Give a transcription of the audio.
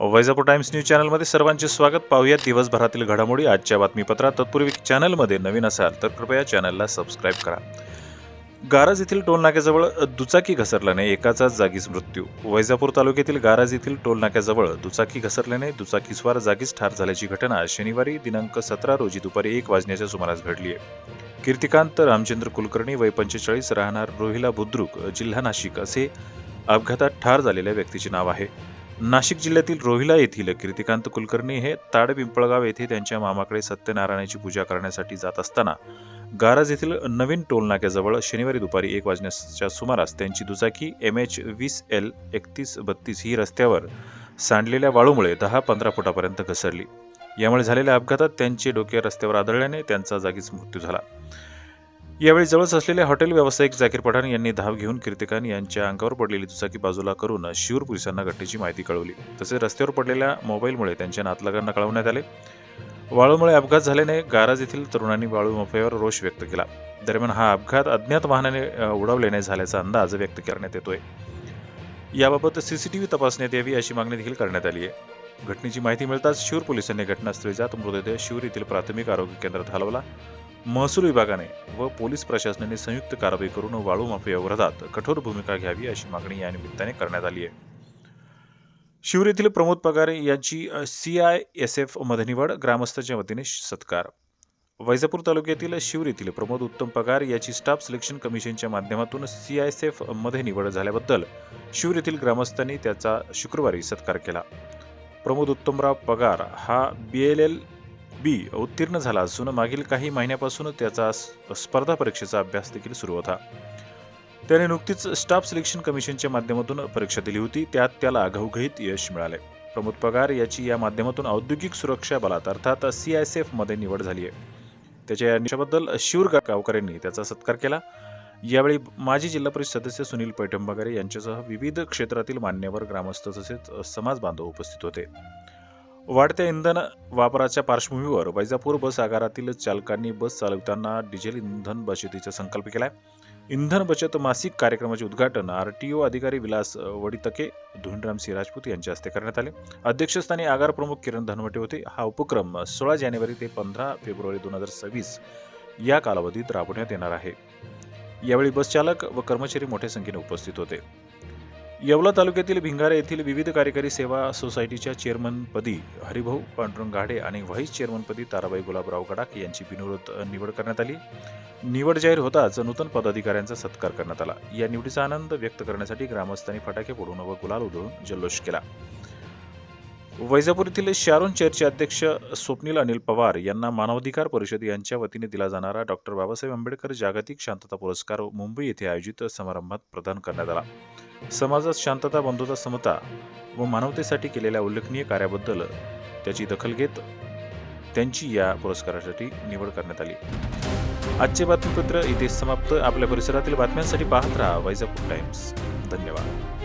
Vaijapur times news चॅनलमध्ये सर्वांचे स्वागत. पाहूया दिवसभरातील घडामोडी. आजच्या बातमीपत्रात तत्पूर्वी चॅनलमध्ये नवीन असाल तर कृपया चॅनलला सबस्क्राईब करा. गारज येथील टोल नाक्याजवळ दुचाकी घसरल्याने एकाचाच जागीच मृत्यू. वैजापूर तालुक्यातील गारज येथील टोल नाक्याजवळ दुचाकी घसरल्याने दुचाकीस्वार जागीच ठार झाल्याची घटना शनिवारी दिनांक सतरा रोजी दुपारी एक वाजण्याच्या सुमारास घडली आहे. कीर्तिकांत रामचंद्र कुलकर्णी वय पंचेचाळीस राहणार रोहिला बुद्रुक जिल्हा नाशिक असे अपघातात ठार झालेल्या व्यक्तीचे नाव आहे. नाशिक जिल्ह्यातील रोहिला येथील कीर्तिकांत कुलकर्णी हे ताडपिंपळगाव येथे त्यांच्या मामाकडे सत्यनारायणाची पूजा करण्यासाठी जात असताना गारज येथील नवीन टोलनाक्याजवळ शनिवारी दुपारी एक वाजण्याच्या सुमारास त्यांची दुचाकी एम एच वीस एल एकतीस बत्तीस ही रस्त्यावर सांडलेल्या वाळूमुळे दहा पंधरा फुटापर्यंत घसरली. यामुळे झालेल्या अपघातात त्यांचे डोके रस्त्यावर आदळल्याने त्यांचा जागीच मृत्यू झाला. यावेळी जवळच असलेले हॉटेल व्यावसायिक जाकीर पठाण यांनी धाव घेऊन कीर्तिकान यांच्या अंगावर पडलेली दुचाकी बाजूला करून शिवर पोलिसांना घटनेची माहिती कळवली. तसेच रस्त्यावर पडलेल्या मोबाईलमुळे त्यांच्या नातलगांना कळवण्यात आले. वाळूमुळे अपघात झाल्याने गाराज येथील तरुणांनी वाळू मफेवर रोष व्यक्त केला. दरम्यान हा अपघात अज्ञात वाहनाने उडवल्याने झाल्याचा अंदाज व्यक्त करण्यात येतोय. याबाबत सीसीटीव्ही तपासण्यात यावी अशी मागणी देखील करण्यात आली आहे. घटनेची माहिती मिळताच शिवर पोलिसांनी घटनास्थळी जात मृतदेह शिवर येथील प्राथमिक आरोग्य केंद्रात हलवला. महसूल विभागाने व पोलीस प्रशासनाने संयुक्त कारवाई करून वाळू माफियाविरोधात कठोर भूमिका घ्यावी अशी मागणी या निमित्ताने करण्यात आली आहे. शिवर येथील प्रमोद पगार यांची सी आय एस एफमध्ये निवड ग्रामस्थांच्या वतीने सत्कार. वैजापूर तालुक्यातील शिवर येथील प्रमोद उत्तम पगार याची स्टाफ सिलेक्शन कमिशनच्या माध्यमातून सी आय एस एफमध्ये निवड झाल्याबद्दल शिवर येथील ग्रामस्थांनी त्याचा शुक्रवारी सत्कार केला. प्रमोद उत्तमराव पगार हा बी एल एल बी उत्तीर्ण झाला असून मागील काही महिन्यापासून त्याचा स्पर्धा परीक्षेचा अभ्यास देखील सुरू होता. त्याने नुकतीच स्टाफ सिलेक्शन कमिशनच्या माध्यमातून परीक्षा दिली होती. त्यात त्याला घवघवीत यश मिळाले. प्रमोद पगार याची या माध्यमातून औद्योगिक सुरक्षा बलात अर्थात सी आय एस एफमध्ये निवड झाली आहे त्याच्या या निशाबद्दल शिवर गा- गावकऱ्यांनी त्याचा सत्कार केला. यावेळी माजी जिल्हा परिषद सदस्य सुनील पैठंबागारे यांच्यासह विविध क्षेत्रातील मान्यवर ग्रामस्थ तसेच समाज बांधव उपस्थित होते. वाढत्या इंधन वापराच्या पार्श्वभूमीवर वैजापूर बस आगारातील चालकांनी बस चालवताना डिझेल इंधन बचतीचा संकल्प केला इंधन बचत मासिक कार्यक्रमाचे उद्घाटन आर टी ओ अधिकारी विलास वडितके धुंडराम सिंह राजपूत यांच्या हस्ते करण्यात आले. अध्यक्षस्थानी आगार प्रमुख किरण धनवटे होते. हा उपक्रम सोळा जानेवारी ते पंधरा फेब्रुवारी दोन हजार सव्वीस या कालावधीत राबवण्यात येणार आहे. यावेळी बसचालक व कर्मचारी मोठ्या संख्येने उपस्थित होते. येवला तालुक्यातील भिंगारे येथील विविध कार्यकारी सेवा सोसायटीच्या चेअरमनपदी हरिभाऊ पांडुरंग गाढे आणि व्हाईस चेअरमनपदी ताराबाई गुलाबराव गडाख यांची बिनविरोध निवड करण्यात आली. निवड जाहीर होताच नूतन पदाधिकाऱ्यांचा सत्कार करण्यात आला. या निवडीचा आनंद व्यक्त करण्यासाठी ग्रामस्थांनी फटाके फोडून व गुलाल उधळून जल्लोष केला. वैजापूर येथील शारोन चर्चचे अध्यक्ष स्वप्नील अनिल पवार यांना मानवाधिकार परिषद यांच्या वतीने दिला जाणारा डॉक्टर बाबासाहेब आंबेडकर जागतिक शांतता पुरस्कार मुंबई येथे आयोजित समारंभात प्रदान करण्यात आला. समाजात शांतता बंधुता समता व मानवतेसाठी केलेल्या उल्लेखनीय कार्याबद्दल त्याची दखल घेत त्यांची या पुरस्कारासाठी निवड करण्यात आली. आजचे बातमीपत्र इथे समाप्त. आपल्या परिसरातील बातम्यांसाठी पाहत राहा वैजापूर टाइम्स. धन्यवाद.